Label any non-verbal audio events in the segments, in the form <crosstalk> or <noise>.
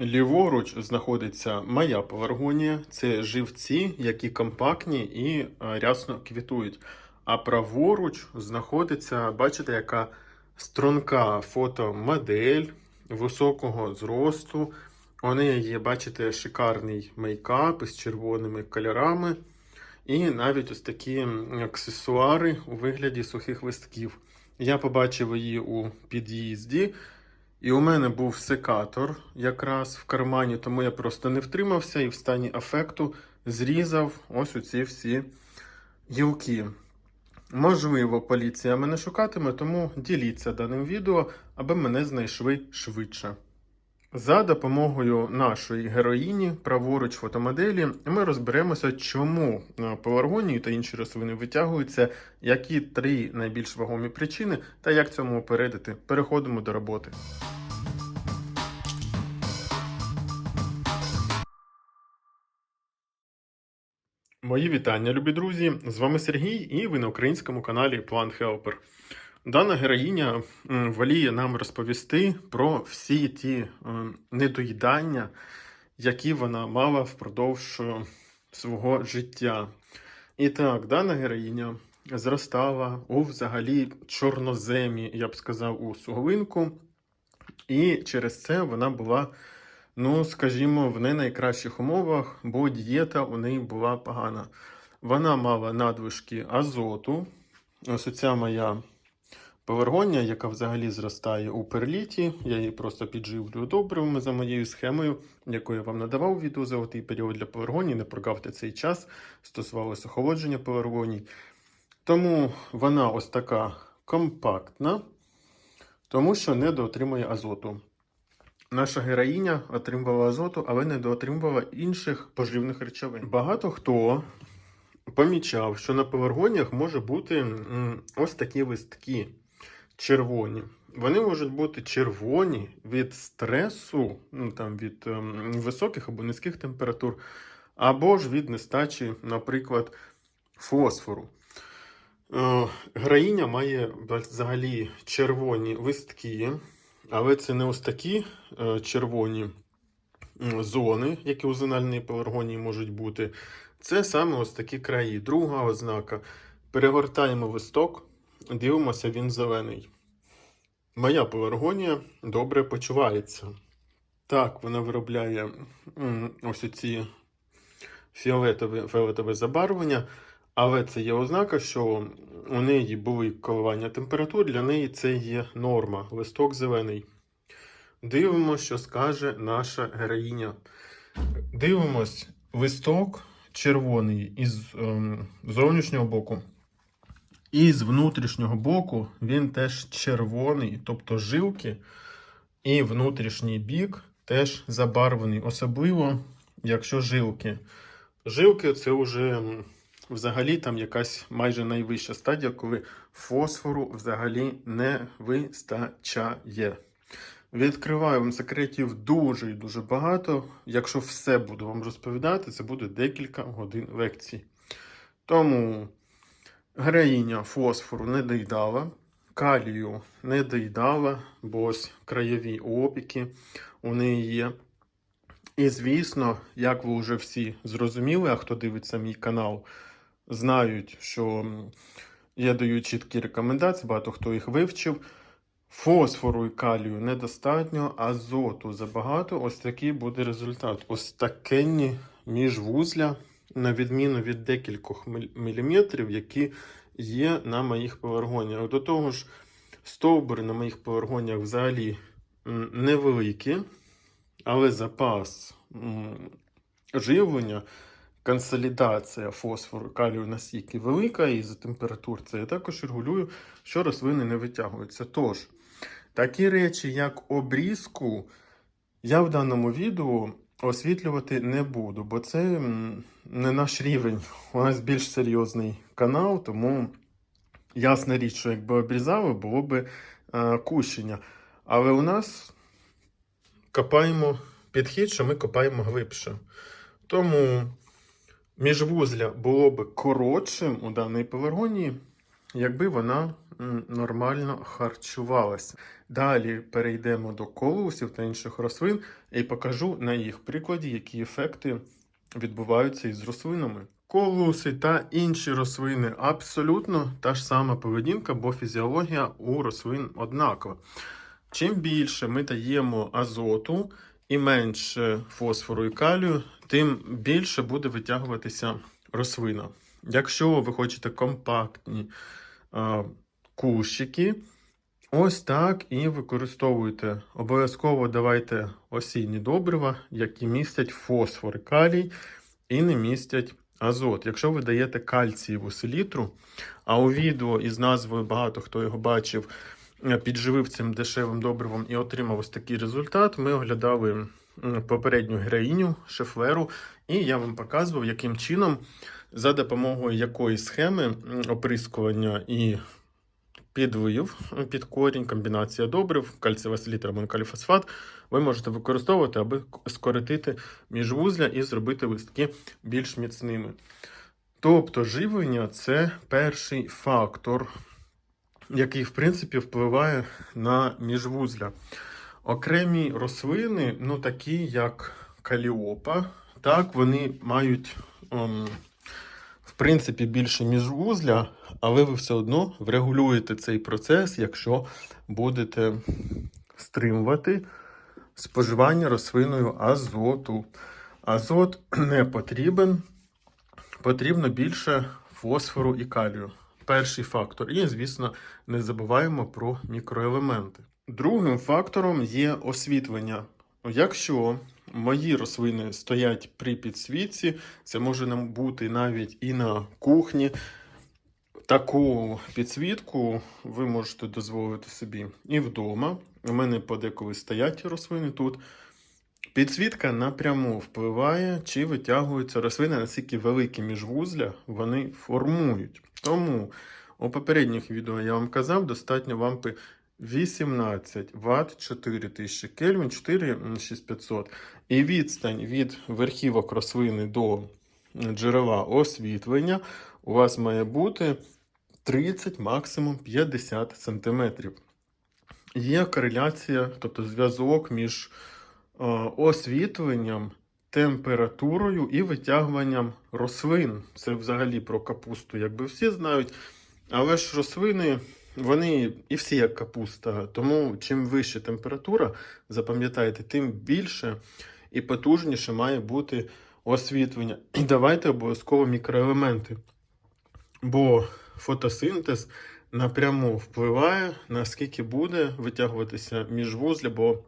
Ліворуч знаходиться моя пеларгонія. Це живці, які компактні і е, рясно квітують. А праворуч знаходиться, бачите, яка струнка фотомодель високого зросту. У неї є, бачите, шикарний мейкап із червоними кольорами. І навіть ось такі аксесуари у вигляді сухих листків. Я побачив її у під'їзді. І у мене був секатор якраз в кармані, тому я просто не втримався і в стані афекту зрізав ось оці всі гілки. Можливо, поліція мене шукатиме, тому діліться даним відео, аби мене знайшли швидше. За допомогою нашої героїні, праворуч фотомоделі, ми розберемося, чому е, пеларгонії та інші рослини витягуються, які три найбільш вагомі причини та як цьому попередити. Переходимо до роботи. Мої вітання, любі друзі! З вами Сергій, і ви на українському каналі Plant Helper. Дана героїня воліє нам розповісти про всі ті недоїдання, які вона мала впродовж е, свого життя. І так, дана героїня зростала у взагалі чорноземі, я б сказав, у суглинку. І через це вона була, ну, скажімо, в не найкращих умовах, бо дієта у неї була погана. Вона мала надвишки азоту. Ось оця моя пеларгонія, яка взагалі зростає у перліті. Я її просто підживлюю добривами за моєю схемою, яку я вам надавав відео золотий період для пеларгонії. Не прогавте цей час, стосувалося охолодження пеларгоній. Тому вона ось така компактна, тому що недоотримує азоту. Наша героїня отримувала азоту, але недоотримувала інших поживних речовин. Багато хто помічав, що на пеларгоніях може бути ось такі листки червоні. Вони можуть бути червоні від стресу, ну там від ем, високих або низьких температур, або ж від нестачі, наприклад, фосфору. Е, Героїня має взагалі червоні листки, але це не ось такі е, червоні зони, які у зональній пеларгонії можуть бути. Це саме ось такі краї. Друга ознака. Перегортаємо листок, дивимося, він зелений. Моя пеларгонія добре почувається. Так, вона виробляє ось ці фіолетове, фіолетове забарвлення, але це є ознака, що у неї були коливання температур, для неї це є норма. Листок зелений. Дивимося, що скаже наша героїня. Дивимось, листок червоний із ем, зовнішнього боку. І з внутрішнього боку він теж червоний, тобто жилки, і внутрішній бік теж забарвлений, особливо якщо жилки. Жилки це вже взагалі там якась майже найвища стадія, коли фосфору взагалі не вистачає. Відкриваю вам секретів дуже і дуже багато. Якщо все буду вам розповідати, це буде декілька годин лекцій. Тому героїня фосфору не доїдала, калію не доїдала, бо ось краєві опіки у неї є. І звісно, як ви вже всі зрозуміли, а хто дивиться мій канал, знають, що я даю чіткі рекомендації, багато хто їх вивчив. Фосфору і калію недостатньо, азоту забагато. Ось такий буде результат. Ось такенні міжвузля, на відміну від декількох міліметрів, які є на моїх пеларгоніях. До того ж, стовбури на моїх пеларгоніях взагалі невеликі, але запас живлення, консолідація фосфору калію настільки велика, і за температур це я також регулюю, що рослини не витягуються. Тож, такі речі, як обрізку, я в даному відео освітлювати не буду, бо це не наш рівень. У нас більш серйозний канал, тому ясна річ, що якби обрізали, було б е, кущення. Але у нас копаємо підхід, що ми копаємо глибше. Тому міжвузля було б коротшим у даній пеларгонії, якби вона нормально харчувалася. Далі перейдемо до колусів та інших рослин і покажу на їх прикладі, які ефекти відбуваються із рослинами. Колуси та інші рослини абсолютно та ж сама поведінка, бо фізіологія у рослин однакова. Чим більше ми даємо азоту і менше фосфору і калію, тим більше буде витягуватися рослина. Якщо ви хочете компактні кущики, ось так і використовуйте. Обов'язково давайте осінні добрива, які містять фосфор калій і не містять азот. Якщо ви даєте кальцієву селітру, а у відео із назвою багато хто його бачив, е, підживив цим дешевим добривом і отримав ось такий результат. Ми оглядали попередню героїню шефлеру, і я вам показував, яким чином за допомогою якої схеми оприскування і підвив під корінь, комбінація добрив, кальцієва селітра, монокаліфосфат, ви можете використовувати, аби скоротити міжвузля і зробити листки більш міцними. Тобто живлення це перший фактор, який, в принципі, впливає на міжвузля. Окремі рослини, ну такі як каліопа, так, вони мають, ем, в принципі, більше міжвузля, але ви все одно врегулюєте цей процес, якщо будете стримувати споживання рослиною азоту. Азот <clears throat> не потрібен, потрібно більше фосфору і калію. Перший фактор. І, звісно, не забуваємо про мікроелементи. Другим фактором є освітлення. Якщо мої рослини стоять при підсвітці, це може бути навіть і на кухні. Таку підсвітку ви можете дозволити собі і вдома. У мене подеколи стоять рослини тут. Підсвітка напряму впливає, чи витягуються рослини, наскільки великі міжвузля вони формують. Тому у попередніх відео я вам казав, достатньо лампи 18 Вт, 4000 Кельвін, 4500. І відстань від верхівок рослини до джерела освітлення у вас має бути 30, максимум 50 см. Є кореляція, тобто зв'язок між е, освітленням, температурою і витягуванням рослин. Це взагалі про капусту, якби всі знають. Але ж рослини, вони і всі як капуста. Тому чим вища температура, запам'ятайте, тим більше і потужніше має бути освітлення. І давайте обов'язково мікроелементи. Бо фотосинтез напряму впливає, наскільки буде витягуватися міжвузля, бо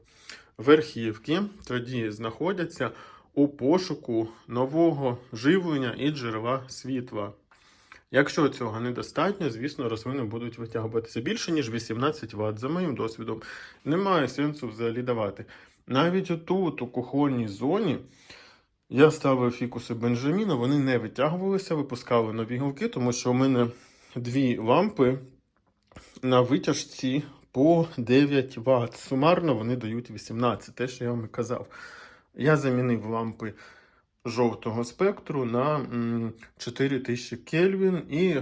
верхівки тоді знаходяться у пошуку нового живлення і джерела світла. Якщо цього недостатньо, звісно, рослини будуть витягуватися більше, ніж 18 Вт. За моїм досвідом, немає сенсу взагалі давати. Навіть отут, у кухонній зоні, я ставив фікуси Бенджаміна, вони не витягувалися, випускали нові гілки, тому що у мене дві лампи на витяжці по 9 Вт. Сумарно вони дають 18, те, що я вам казав. Я замінив лампи жовтого спектру на 4000 Кельвін, і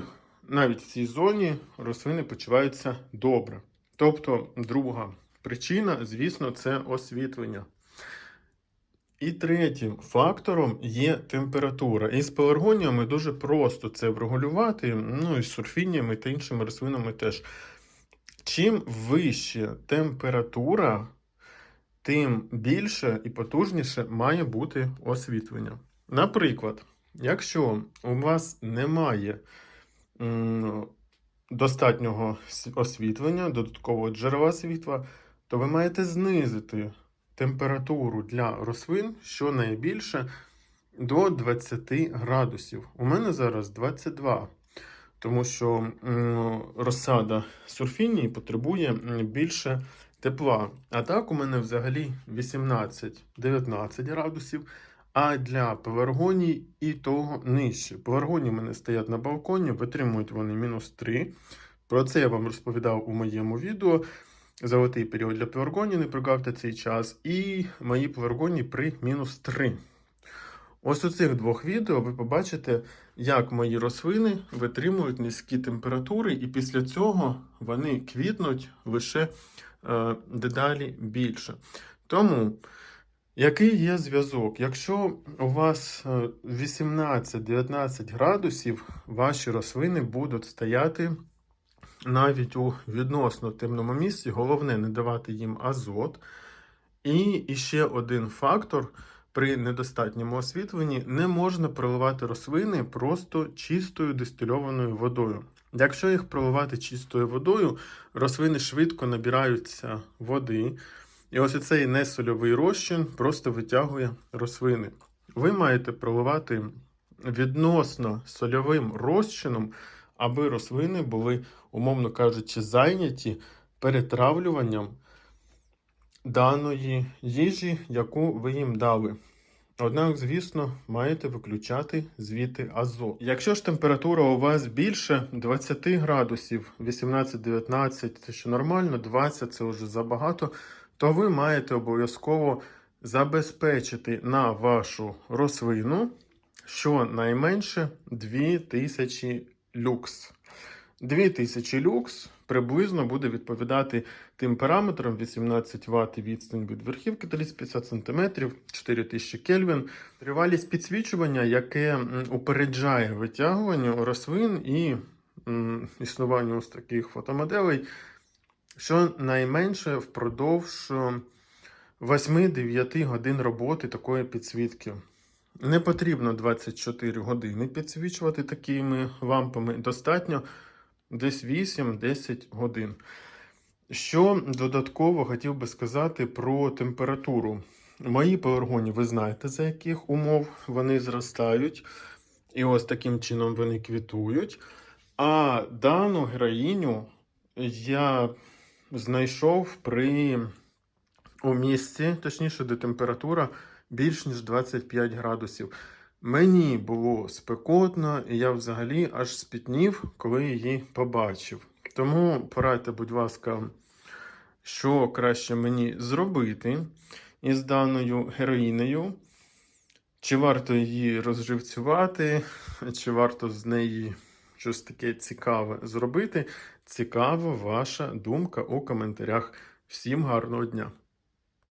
навіть в цій зоні рослини почуваються добре. Тобто, друга причина, звісно, це освітлення. І третім фактором є температура. І з пеларгоніями дуже просто це врегулювати, ну і з сурфініями та іншими рослинами теж. Чим вища температура, тим більше і потужніше має бути освітлення. Наприклад, якщо у вас немає достатнього освітлення, додаткового джерела світла, то ви маєте знизити температуру для рослин щонайбільше до 20 градусів. У мене зараз 22. Тому що розсада сурфінії потребує більше тепла. А так у мене взагалі 18-19 градусів. А для пеларгоній і того нижче. Пеларгонії в мене стоять на балконі, витримують вони мінус 3. Про це я вам розповідав у моєму відео. Золотий період для пеларгонії, не прогавте цей час. І мої пеларгонії при мінус 3. Ось у цих двох відео ви побачите, як мої рослини витримують низькі температури, і після цього вони квітнуть лише дедалі більше. Тому, який є зв'язок? Якщо у вас е, 18-19 градусів, ваші рослини будуть стояти навіть у відносно темному місці. Головне не давати їм азот. І іще один фактор. При недостатньому освітленні не можна проливати рослини просто чистою дистильованою водою. Якщо їх проливати чистою водою, рослини швидко набираються води, і ось цей несольовий розчин просто витягує рослини. Ви маєте проливати відносно сольовим розчином, аби рослини були, умовно кажучи, зайняті перетравлюванням даної їжі, яку ви їм дали. Однак, звісно, маєте виключати звідти азот. Якщо ж температура у вас більше 20 градусів, 18-19 це ще нормально, 20 це вже забагато, то ви маєте обов'язково забезпечити на вашу рослину щонайменше 2000 люкс. 2000 люкс приблизно буде відповідати тим параметрам 18 Вт відстань від верхівки 350 см, 4000 Кельвін. Тривалість підсвічування, яке упереджає витягуванню рослин і м, існуванню ось таких фотомоделей, що найменше впродовж е, 8-9 годин роботи такої підсвітки. Не потрібно 24 години підсвічувати такими лампами. Достатньо десь 8-10 годин. Що додатково хотів би сказати про температуру. Мої пеларгоні, ви знаєте, за яких умов вони зростають. І ось таким чином вони квітують. А дану героїню я знайшов при у місці, точніше, де температура більш ніж 25 градусів. Мені було спекотно, і я взагалі аж спітнів, коли її побачив. Тому порадьте, будь ласка, що краще мені зробити із даною героїнею. Чи варто її розживцювати, чи варто з неї щось таке цікаве зробити? Цікава ваша думка у коментарях. Всім гарного дня!